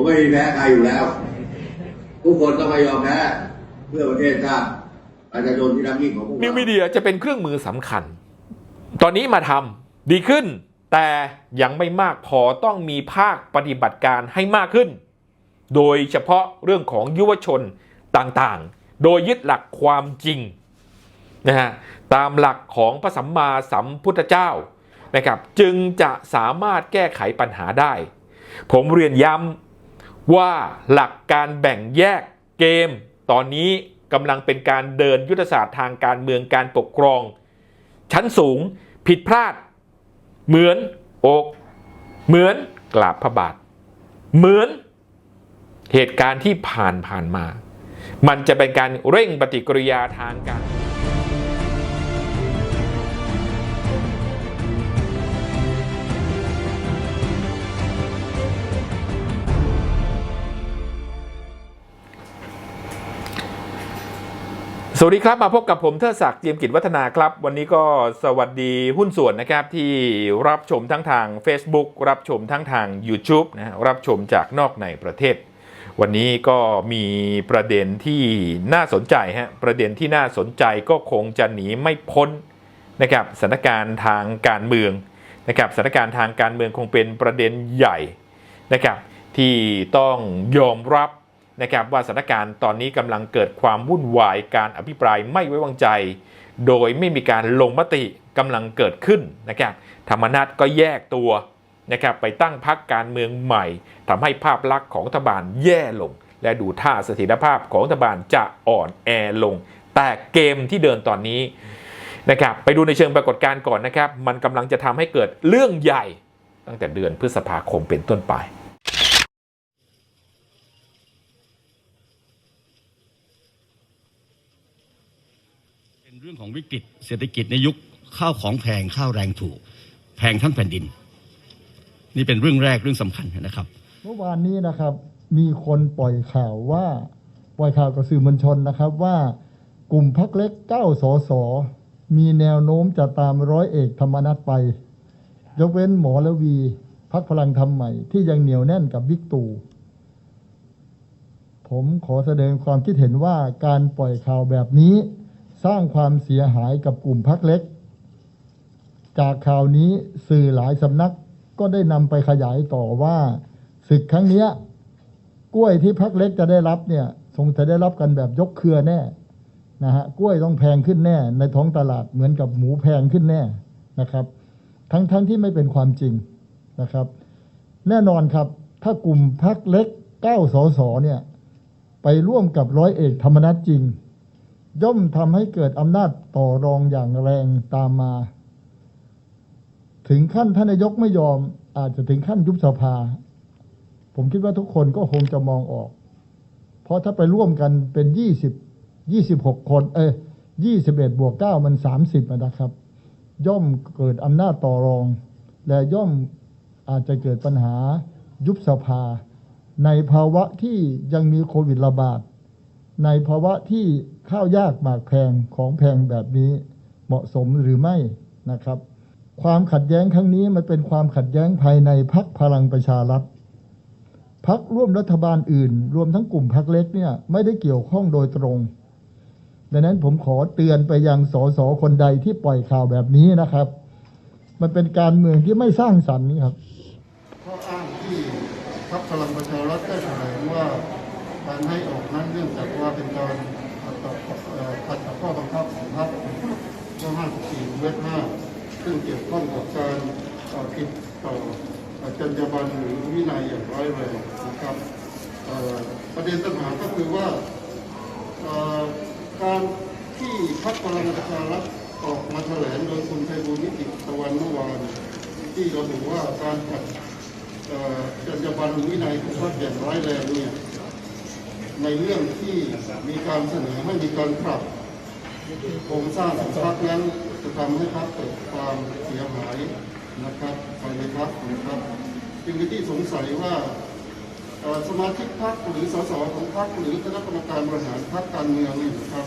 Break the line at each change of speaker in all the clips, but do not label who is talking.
ผมไม่มีแพ้ใครอยู่แล้ว ทุกคนต้องไม่ยอมแพ้เพื่อประเทศชาติประชาชนที่รักยิ่งของพวก
นิว
เรา
มีเดียจะเป็นเครื่องมือสำคัญ ตอนนี้มาทำดีขึ้น แต่ยังไม่มากพอต้องมีภาคปฏิบัติการให้มากขึ้น โดยเฉพาะเรื่องของยุวชนต่างๆ โดยยึดหลักความจริงนะฮะตามหลักของพระสัมมาสัมพุทธเจ้านะครับจึงจะสามารถแก้ไขปัญหาได้ ผมเรียนย้ำ ว่าหลักการแบ่งแยกเกม ตอนนี้กำลังเป็นการเดินยุทธศาสตร์ทางการเมืองการปกครอง ชั้นสูงผิดพลาด เหมือนอกเหมือนกราบพระบาท เหมือนเหตุการณ์ที่ผ่านผ่านมา มันจะเป็นการเร่งปฏิกิริยาทางการ สวัสดีครับ มาพบกับผมเทิดศักดิ์เจียมกิจวัฒนาครับ วันนี้ก็สวัสดีหุ้นส่วนนะครับ ที่รับชมทั้งทาง Facebook รับชมทั้งทาง YouTube นะรับชมจากนอกในประเทศ วันนี้ก็มีประเด็นที่น่าสนใจฮะประเด็นที่น่าสนใจก็คงจะหนีไม่พ้นนะครับสถานการณ์ทางการเมืองนะครับสถานการณ์ทางการเมืองคงเป็นประเด็นใหญ่นะครับที่ต้องยอมรับ นะครับว่าสถานการณ์ตอนนี้กำลังเกิดความวุ่นวายการอภิปรายไม่ไว้วางใจ โดยไม่มีการลงมติกำลังเกิดขึ้นนะครับธรรมนัตก็แยกตัวนะครับไปตั้งพรรคการเมืองใหม่ทำให้ภาพลักษณ์ของรัฐบาลแย่ลง และดูท่าเสถียรภาพของรัฐบาลจะอ่อนแอลง แต่เกมที่เดินตอนนี้นะครับไปดูในเชิงปรากฏการณ์ก่อนนะครับ มันกำลังจะทำให้เกิดเรื่องใหญ่ตั้งแต่เดือนพฤษภาคมเป็นต้นไป
เป็นเรื่อง ของวิกฤตเศรษฐกิจในยุคข้าวของแพงข้าวแรงถูก แพงทั้งแผ่นดิน นี่เป็นเรื่องแรกเรื่องสำคัญนะครับ
เมื่อวานนี้นะครับ มีคนปล่อยข่าวว่าปล่อยข่าวกับสื่อมวลชนนะครับว่ากลุ่มพักเล็กเก้าสอสอมีแนวโน้มจะตามร้อยเอกธรรมนัฐไป ยกเว้นหมอละวีพักพลังธรรมใหม่ ที่ยังเหนียวแน่นกับบิ๊กตู่ผมขอแสดงความคิดเห็นว่าการปล่อยข่าวแบบนี้ สร้างความเสียหายกับกลุ่มพักเล็ก จากข่าวนี้สื่อหลายสำนักก็ได้นำไปขยายต่อว่าศึกครั้งนี้กล้วยที่พักเล็กจะได้รับเนี่ยคงจะได้รับกันแบบยกเครือแน่นะฮะกล้วยต้องแพงขึ้นแน่ ในท้องตลาดเหมือนกับหมูแพงขึ้นแน่นะครับ ทั้งทั้งที่ไม่เป็นความจริงนะครับ แน่นอนครับ ถ้ากลุ่มพักเล็กเก้าสอสอเนี่ย ไปร่วมกับร้อยเอกธรรมนัฐจริง ย่อมทำให้เกิดอำนาจต่อรองอย่างแรงตามมา ถึงขั้นท่านนายกไม่ยอม อาจจะถึงขั้นยุบสภา ผมคิดว่าทุกคนก็คงจะมองออก เพราะถ้าไปร่วมกันเป็นยี่สิบยี่สิบหกคน เอ้ยยี่สิบเอ็ดบวกเก้ามันสามสิบนะครับ ย่อมเกิดอำนาจต่อรอง และย่อมอาจจะเกิดปัญหายุบสภา ในภาวะที่ยังมีโควิดระบาด ในภาวะที่ข้าวยากหมากแพงของแพงแบบนี้เหมาะสมหรือไม่นะครับ ความขัดแย้งครั้งนี้มันเป็นความขัดแย้งภายในพักพลังประชารัฐพักร่วมรัฐบาลอื่น รวมทั้งกลุ่มพักเล็กเนี่ยไม่ได้เกี่ยวข้องโดยตรง ดังนั้นผมขอเตือนไปยังสสคนใดที่ปล่อยข่าวแบบนี้นะครับ มันเป็นการเมืองที่ไม่สร้างสรรค์ครับ
ข้ออ้างที่พรรคพลังประชารัฐได้แถลงว่า การให้ออกนั้นเนื่องจากว่าเป็นการขัดต่อขัดกับข้อบังคับของพรรคข้อ54เวท5ซึ่งเกี่ยวข้องกับการผิดต่อจรรยาบรรณหรือวินัยอย่างร้ายแรงนะครับประเด็นปัญหาก็คือว่าการที่พรรคพลังประชารัฐออกมาแถลงโดยคุณไพบูลย์นิติตะวันเมื่อวานที่เระบุว่าการขัดจรรยาบรรณวินัยของพรรคอย่างร้ายแรงเนี่ย ในเรื่องที่มีการเสนอให้มีการปรับโครงสร้างของพรรคนั้นจะทำให้พรรคเกิดความเสียหายนะครับภายในพรรคนะครับจึงเป็นที่สงสัยว่าสมาชิกพรรคหรือสสของพรรคหรือคณะกรรมการบริหารพรรคการเมืองนี่นะครับ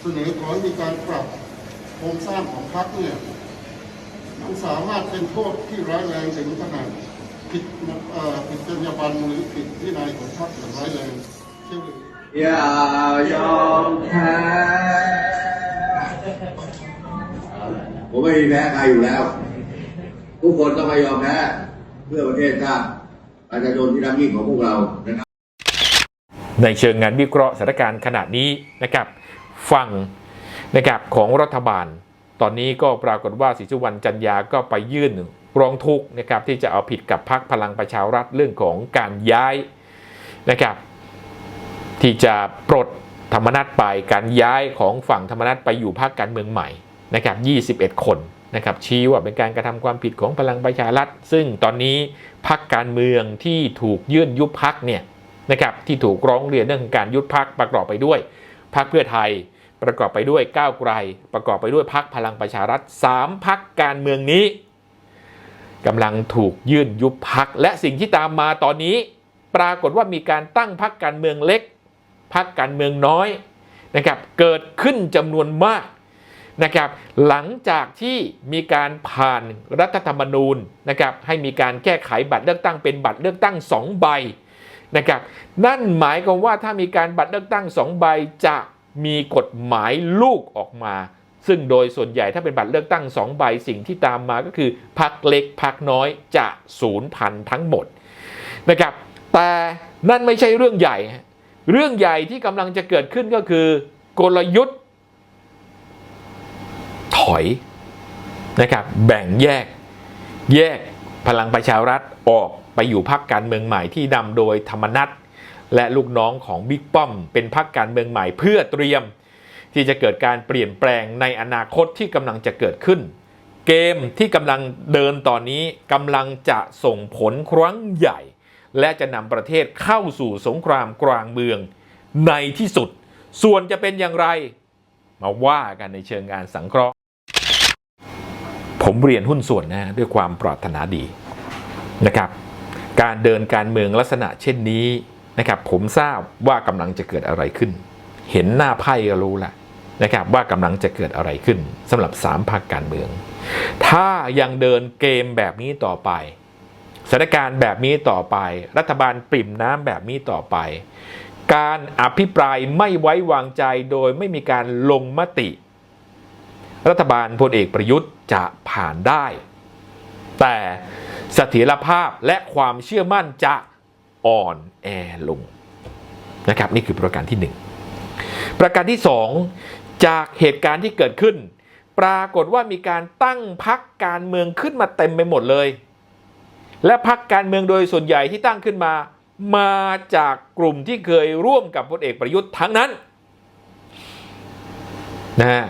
เสนอขอให้มีการปรับโครงสร้างของพรรคเนี่ยมันสามารถเป็นโทษที่ร้ายแรงถึงขนาดผิดอ่อผิดจรรยาบรรณหรือผิดวินัยของพรรคอย่างร้ายแรง เที่ยวหรือ
อย่ายอมแพ้ผมไม่มีแพ้ใครอยู่แล้ว ทุกคนต้องไม่ยอมแพ้เพื่อประเทศชาติประชาชนที่รักยิ่งของพวกเรานะครับ
ในเชิงงานวิเคราะห์สถานการณ์ขณะนี้นะครับฝั่งนะครับของรัฐบาล ตอนนี้ก็ปรากฏว่าศรีสุวรรณจันยาก็ไปยื่นร้องทุกข์นะครับที่จะเอาผิดกับพรรคพลังประชารัฐเรื่องของการย้ายนะครับ ที่จะปลดธรรมนัตไปการย้ายของฝั่งธรรมนัตไปอยู่พรรคการเมืองใหม่นะครับ21 คนนะครับชี้ว่าเป็นการกระทำความผิดของพลังประชารัฐ ซึ่งตอนนี้พรรคการเมืองที่ถูกยื่นยุบพรรคเนี่ยนะครับที่ถูกร้องเรียนเรื่องการยุบพรรคประกอบไปด้วยพรรคเพื่อไทยประกอบไปด้วยก้าวไกล ประกอบไปด้วยพรรคพลังประชารัฐสามพรรคการเมืองนี้กำลังถูกยื่นยุบพรรคและสิ่งที่ตามมาตอนนี้ ปรากฏว่ามีการตั้งพรรคการเมืองเล็ก พรรคการเมืองน้อยนะครับเกิดขึ้นจำนวนมากนะครับหลังจากที่มีการผ่านรัฐธรรมนูญนะครับให้มีการแก้ไขบัตรเลือกตั้งเป็นบัตรเลือกตั้ง 2 ใบนะครับนั่นหมายความว่าถ้ามีการบัตรเลือกตั้ง 2 ใบจะมีกฎหมายลูกออกมา ซึ่งโดยส่วนใหญ่ถ้าเป็นบัตรเลือกตั้ง 2 ใบสิ่งที่ตามมาก็คือพรรคเล็กพรรคน้อยจะสูญพันทั้งหมดนะครับแต่นั่นไม่ใช่เรื่องใหญ่ เรื่องใหญ่ที่กำลังจะเกิดขึ้นก็คือกลยุทธ์ ถอยนะครับ แบ่งแยกแยกพลังประชารัฐออกไปอยู่พรรคการเมืองใหม่ที่นำโดยธรรมนัตและลูกน้องของบิ๊กป้อม เป็นพรรคการเมืองใหม่เพื่อเตรียม ที่จะเกิดการเปลี่ยนแปลงในอนาคตที่กำลังจะเกิดขึ้น เกมที่กำลังเดินตอนนี้กำลังจะส่งผลครั้งใหญ่ และจะนำประเทศเข้าสู่สงครามกลางเมืองในที่สุด ส่วนจะเป็นอย่างไร มาว่ากันในเชิงงานสังเคราะห์ ผมเรียนหุ้นส่วนนะด้วยความปรารถนาดีนะครับ การเดินการเมืองลักษณะเช่นนี้นะครับ ผมทราบว่ากำลังจะเกิดอะไรขึ้น เห็นหน้าไพ่ก็รู้ละนะครับว่ากำลังจะเกิดอะไรขึ้นสำหรับสามพรรคการเมือง ถ้ายังเดินเกมแบบนี้ต่อไป สถานการณ์แบบนี้ต่อไป รัฐบาลปริ่มน้ำแบบนี้ต่อไป การอภิปรายไม่ไว้วางใจโดยไม่มีการลงมติ รัฐบาลพลเอกประยุทธ์จะผ่านได้ แต่เสถียรภาพและความเชื่อมั่นจะอ่อนแอลงนะครับนี่คือประการที่หนึ่งประการที่สองจากเหตุการณ์ที่เกิดขึ้น ปรากฏว่ามีการตั้งพักการเมืองขึ้นมาเต็มไปหมดเลย และพักการเมืองโดยส่วนใหญ่ที่ตั้งขึ้นมา มาจากกลุ่มที่เคยร่วมกับพลเอกประยุทธ์ทั้งนั้นนะฮะ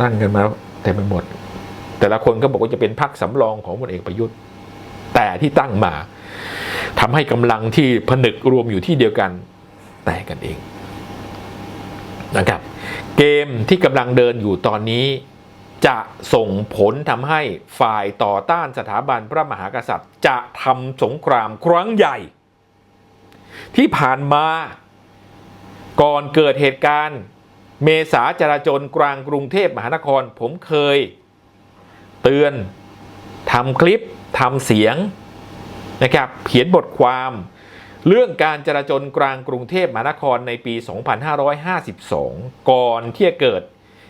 ตั้งกันมาเต็มไปหมด แต่ละคนก็บอกว่าจะเป็นพรรคสำรองของพลเอกประยุทธ์ แต่ที่ตั้งมาทำให้กำลังที่ผนึกรวมอยู่ที่เดียวกันแตกกันเองนะครับ เกมที่กำลังเดินอยู่ตอนนี้ จะส่งผลทำให้ฝ่ายต่อต้านสถาบันพระมหากษัตริย์ จะทำสงครามครั้งใหญ่ ที่ผ่านมาก่อนเกิดเหตุการณ์ เมษาจราจรกลางกรุงเทพมหานคร ผมเคย เตือนทำคลิปทำเสียงนะครับเขียนบทความ เรื่องการจราจรกลางกรุงเทพมหานครในปี 2552 ก่อนที่จะเกิด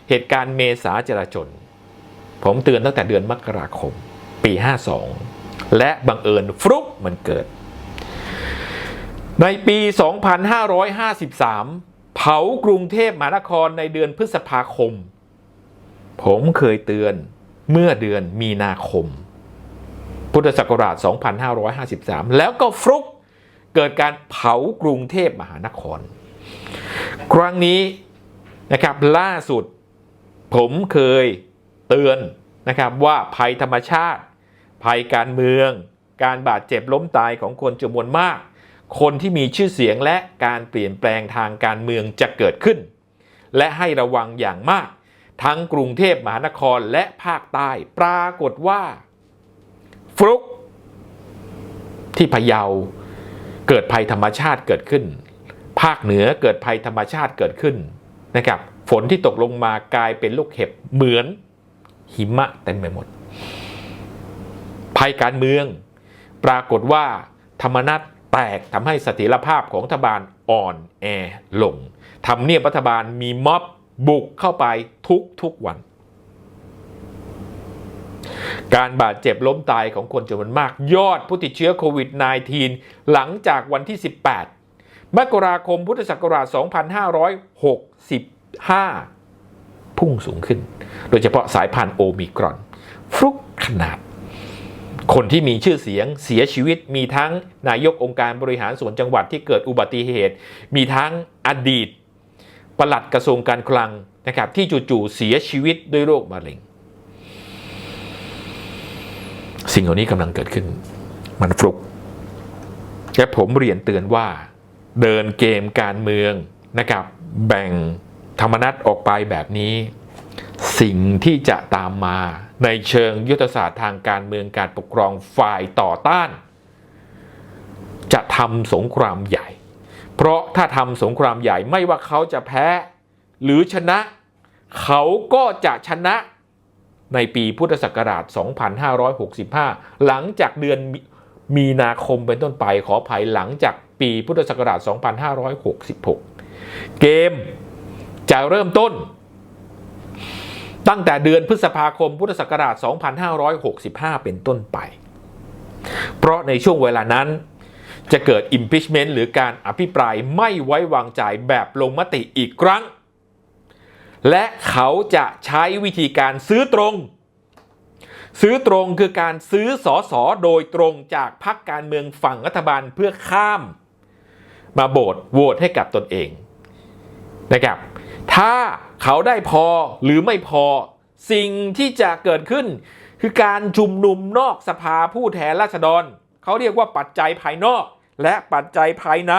เหตุการณ์เมษาจราจร ผมเตือนตั้งแต่เดือนมกราคม ปี 52 และบังเอิญฟลุกมันเกิด ในปี 2553 เผากรุงเทพมหานครในเดือนพฤษภาคม ผมเคยเตือนเมื่อเดือนมีนาคม พุทธศักราช 2553 แล้วก็ฟลุกเกิดการเผากรุงเทพมหานคร ครั้งนี้นะครับล่าสุดผมเคย เตือนนะครับว่าภัยธรรมชาติ ภัยการเมือง การบาดเจ็บล้มตายของคนจำนวนมาก คนที่มีชื่อเสียงและการเปลี่ยนแปลงทางการเมืองจะเกิดขึ้น และให้ระวังอย่างมาก ทั้งกรุงเทพมหานครและภาคใต้ปรากฏว่า ฟลุก ที่พะเยาเกิดภัยธรรมชาติเกิดขึ้น ภาคเหนือเกิดภัยธรรมชาติเกิดขึ้นนะครับฝนที่ตกลงมากลายเป็นลูกเห็บเหมือน หิมะเต็มไปหมด ภัยการเมือง ปรากฏว่า ธรรมนัตแตกทำให้สถียรภาพของรัฐบาลอ่อนแอลงทำเนียบรัฐบาลมีม็อบบุกเข้าไปทุกทุกวัน การบาดเจ็บล้มตายของคนจำนวนมาก ยอดผู้ติดเชื้อโควิด -19 หลังจากวันที่ 18 มกราคมพุทธศักราช 2565 พุ่งสูงขึ้น โดยเฉพาะสายพันธุ์โอมิครอน ฟลุกขนาด คนที่มีชื่อเสียงเสียชีวิตมีทั้งนายกองค์การบริหารส่วนจังหวัดที่เกิดอุบัติเหตุ มีทั้งอดีตปลัดกระทรวงการคลังนะครับที่จู่ๆเสียชีวิตด้วยโรคมะเร็ง สิ่งเหล่านี้กำลังเกิดขึ้น มันฟลุกและผมเรียนเตือนว่า เดินเกมการเมืองนะครับแบ่ง ธรรมนัตออกไปแบบนี้ สิ่งที่จะตามมาในเชิงยุทธศาสตร์ทางการเมืองการปกครองฝ่ายต่อต้าน จะทำสงครามใหญ่ เพราะถ้าทำสงครามใหญ่ไม่ว่าเขาจะแพ้หรือชนะ เขาก็จะชนะในปีพุทธศักราช 2565 หลังจากเดือนมีนาคมเป็นต้นไปขออภัยหลังจากปีพุทธศักราช 2566 เกม จะเริ่มต้น ตั้งแต่เดือนพฤษภาคมพุทธศักราช 2565 เป็นต้นไป เพราะในช่วงเวลานั้นจะเกิด impeachment หรือการอภิปรายไม่ไว้วางใจแบบลงมติอีกครั้ง และเขาจะใช้วิธีการซื้อตรง ซื้อตรงคือการซื้อสอสอโดยตรงจากพรรคการเมืองฝั่งรัฐบาลเพื่อข้าม มาโบดโหวตให้กับตนเองนะครับ ถ้าเขาได้พอหรือไม่พอสิ่งที่จะเกิดขึ้น คือการชุมนุมนอกสภาผู้แทนราษฎร เขาเรียกว่าปัจจัยภายนอกและปัจจัยภายใน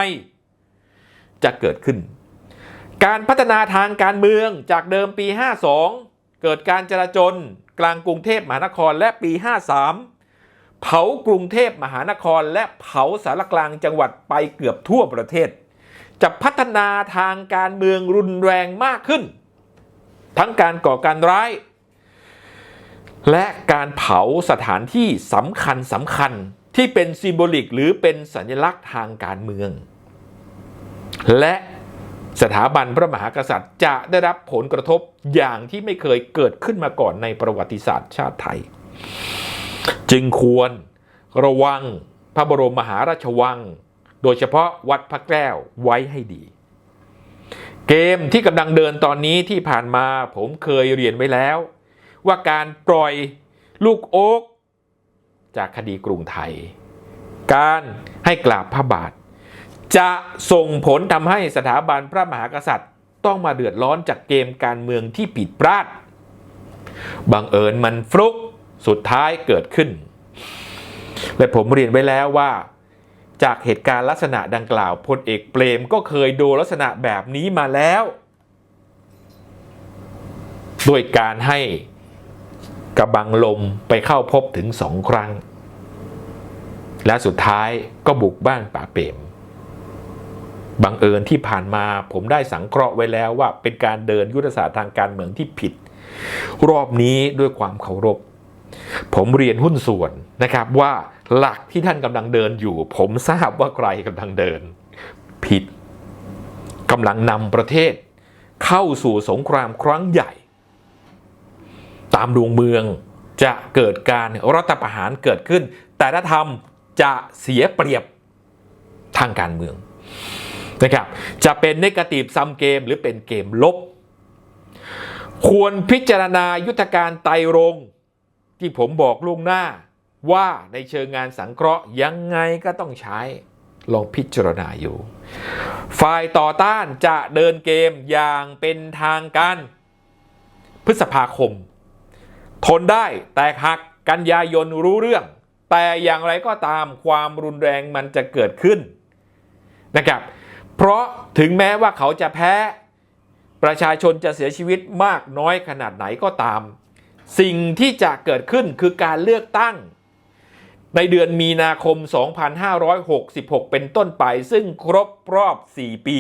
จะเกิดขึ้น การพัฒนาทางการเมืองจากเดิมปี 52 เกิดการจราจรกลางกรุงเทพมหานครและปี 53 เผากรุงเทพมหานครและเผาสารกลางจังหวัดไปเกือบทั่วประเทศ จะพัฒนาทางการเมืองรุนแรงมากขึ้น ทั้งการก่อการร้าย และการเผาสถานที่สำคัญสำคัญที่เป็นซิมโบลิกหรือเป็นสัญลักษณ์ทางการเมือง และสถาบันพระมหากษัตริย์จะได้รับผลกระทบอย่างที่ไม่เคยเกิดขึ้นมาก่อนในประวัติศาสตร์ชาติไทย จึงควรระวังพระบรมมหาราชวัง โดยเฉพาะวัดพระแก้วไว้ให้ดี เกมที่กำลังเดินตอนนี้ที่ผ่านมาผมเคยเรียนไว้แล้ว ว่าการปล่อยลูกโอ๊กจากคดีกรุงไทย การให้กราบพระบาท จะส่งผลทำให้สถาบันพระมหากษัตริย์ ต้องมาเดือดร้อนจากเกมการเมืองที่ผิดพลาดบังเอิญมันฟลุกสุดท้ายเกิดขึ้น และผมเรียนไว้แล้วว่า จากเหตุการณ์ลักษณะดังกล่าวพลเอกเปรมก็เคยโดนลักษณะแบบนี้มาแล้วโดยการให้กระบังลมไปเข้าพบถึงสองครั้ง และสุดท้ายก็บุกบ้านป่าเปรมบังเอิญที่ผ่านมาผมได้สังเคราะห์ไว้แล้วว่าเป็นการเดินยุทธศาสตร์ทางการเมืองที่ผิด รอบนี้ด้วยความเคารพ ผมเรียนหุ้นส่วนนะครับว่าหลักที่ท่านกำลังเดินอยู่ ผมทราบว่าใครกำลังเดิน ผิดกำลังนำประเทศ เข้าสู่สงครามครั้งใหญ่ ตามดวงเมืองจะเกิดการรัฐประหารเกิดขึ้น แต่ถ้าทำจะเสียเปรียบทางการเมืองนะครับจะเป็นนกาทีฟซัมเกมหรือเป็นเกมลบ ควรพิจารณายุทธการไตรรง ที่ผมบอกล่วงหน้าว่าในเชิงงานสังเคราะห์ยังไงก็ต้องใช้ลองพิจารณาอยู่ ฝ่ายต่อต้านจะเดินเกมอย่างเป็นทางการ พฤษภาคม ทนได้แตกหักกันยายนรู้เรื่อง แต่อย่างไรก็ตามความรุนแรงมันจะเกิดขึ้นนะครับ เพราะถึงแม้ว่าเขาจะแพ้ ประชาชนจะเสียชีวิตมากน้อยขนาดไหนก็ตาม สิ่งที่จะเกิดขึ้นคือการเลือกตั้ง ในเดือนมีนาคม 2566 เป็นต้นไป ซึ่งครบรอบ 4 ปี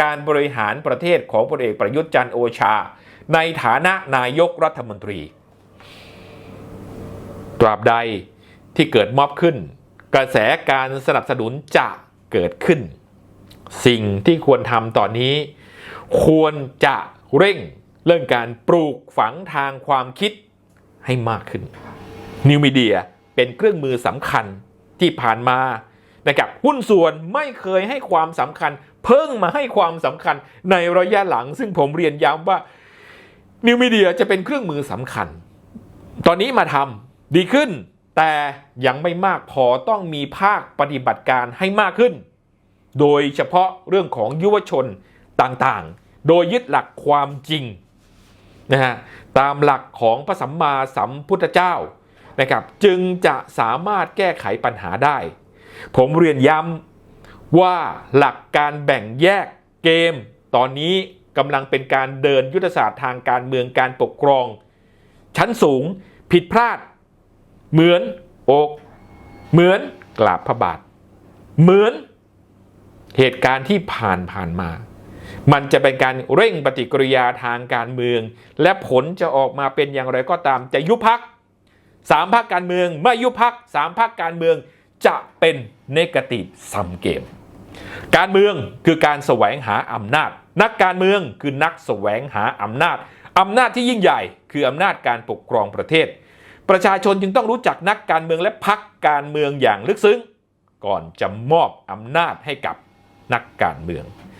การบริหารประเทศของพลเอกประยุทธ์จันโอชา ในฐานะนายกรัฐมนตรี ตราบใดที่เกิดม็อบขึ้น กระแสการสนับสนุนจะเกิดขึ้น สิ่งที่ควรทำตอนนี้ ควรจะเร่ง เรื่องการปลูกฝังทางความคิดให้มากขึ้นนิวมีเดียเป็นเครื่องมือสำคัญที่ผ่านมานะครับหุ้นส่วนไม่เคยให้ความสำคัญ เพิ่งมาให้ความสำคัญในระยะหลัง ซึ่งผมเรียนย้ำว่านิวมีเดียจะเป็นเครื่องมือสำคัญ ตอนนี้มาทำดีขึ้น แต่ยังไม่มากพอต้องมีภาคปฏิบัติการให้มากขึ้น โดยเฉพาะเรื่องของยุวชนต่างๆ โดยยึดหลักความจริง นะฮะตามหลักของพระสัมมาสัมพุทธเจ้านะครับจึงจะสามารถแก้ไขปัญหาได้ ผมเรียนย้ำว่าหลักการแบ่งแยกเกม ตอนนี้กำลังเป็นการเดินยุทธศาสตร์ทางการเมืองการปกครอง ชั้นสูงผิดพลาด เหมือนอกเหมือนกราบพระบาท เหมือนเหตุการณ์ที่ผ่านผ่านมา มันจะเป็นการเร่งปฏิกิริยาทางการเมือง และผลจะออกมาเป็นอย่างไรก็ตามจะยุบพักสามพักการเมืองไม่ยุบพักสามพักการเมืองจะเป็นเนกาทีฟซัมเกม การเมืองคือการแสวงหาอำนาจ นักการเมืองคือนักแสวงหาอำนาจอำนาจที่ยิ่งใหญ่ คืออำนาจการปกครองประเทศ ประชาชนจึงต้องรู้จักนักการเมืองและพักการเมืองอย่างลึกซึ้ง ก่อนจะมอบอำนาจให้กับนักการเมือง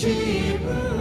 Cheaper.